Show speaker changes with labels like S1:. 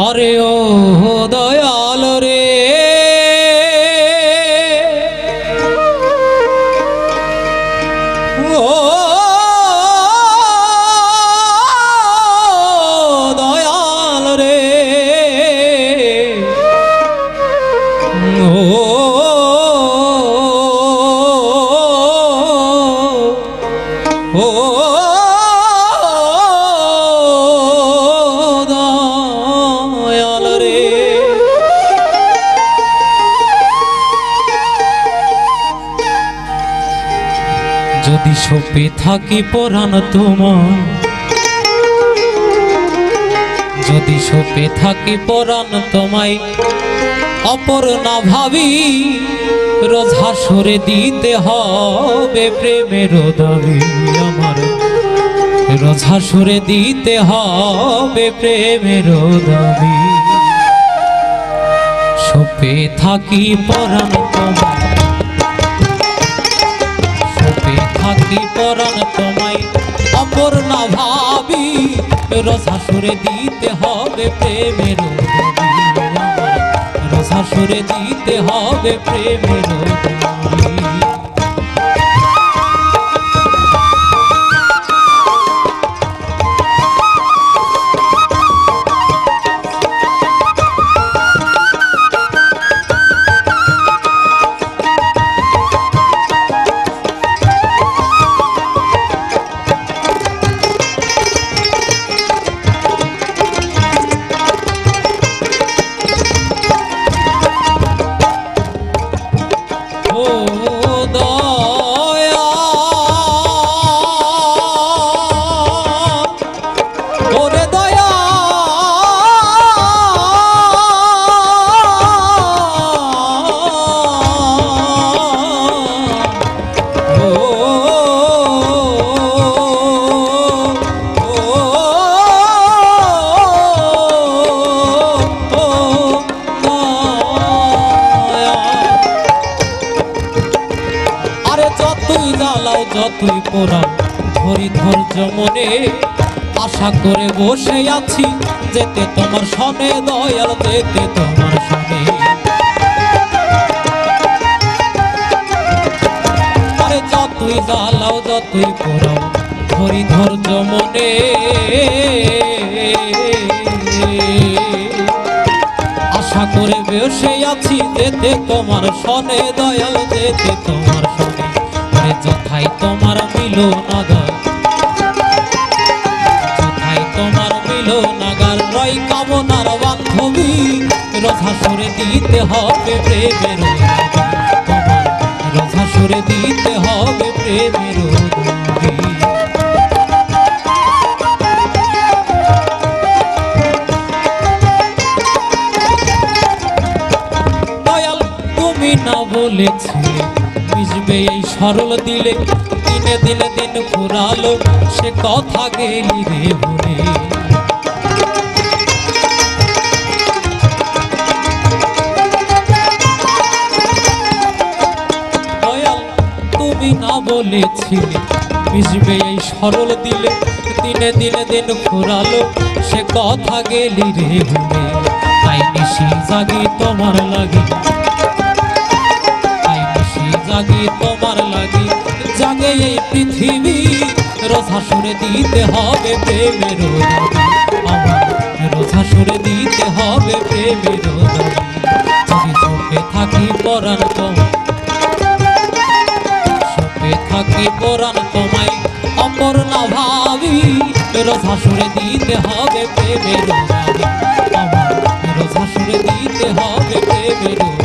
S1: আরে ও দয়াল রে ও যদি সপে থাকি পরাণ তোমার, যদি সপে থাকি পরাণ তোমায়, অপর না ভাবি রোজ হাসরে দিতে হবে প্রেমের দাবি আমার। রোজ হাসরে দিতে হবে প্রেমের দাবি। সপে থাকি পরাণ তোমায় সপে থাকি পরাণ তোমায়। অপর না ভাবি রসাসুরে সুরে দিতে হবে প্রেমের রসাসুরে সুরে দিতে হবে প্রেমের যতই জ্বালাও যতই পোড়াও ধরি ধৈর্য মনে। আশা করে বসে আছি, যেতে তোমার সনে দয়াল যেতে তোমার সনে আরে যতই জ্বালাও যতই পোড়াও ধরি ধৈর্য মনে। আশা করে বসে আছি, যেতে তোমার সনে দয়াল যেতে তোমার সনে যথাই তোমার মিলো নাগার যথাই তোমার মিলো নাগার রই কামনার বান্ধবী রথা সরে দিতে হবে প্রেমের রথা সরে দিতে হবে প্রেমের। দয়াল মিশবে এই সরল দিলে। দিনে দিনে দিন ফুরালো সে কথা গেলি রে ভুলে তুমি বলেছিলে মিশবে এই সরল দিলে। দিনে দিনে দিন ফুরালো সে কথা গেলি রে ভুলে তাই নিশি জাগি তোমার লাগি। জাগি তোমার লাগি। জাগে এই পৃথিবী, রোজা সুরে দিতে হবে প্রেমের রোজা। সুরে দিতে হবে প্রেমের যদি চোখে থাকি তোমার সুখে থাকি পরাণ তোমায়, অপর না ভাবি, রোজা সুরে দিতে হবে প্রেমের রোজা। সুরে দিতে হবে প্রেমের দাবি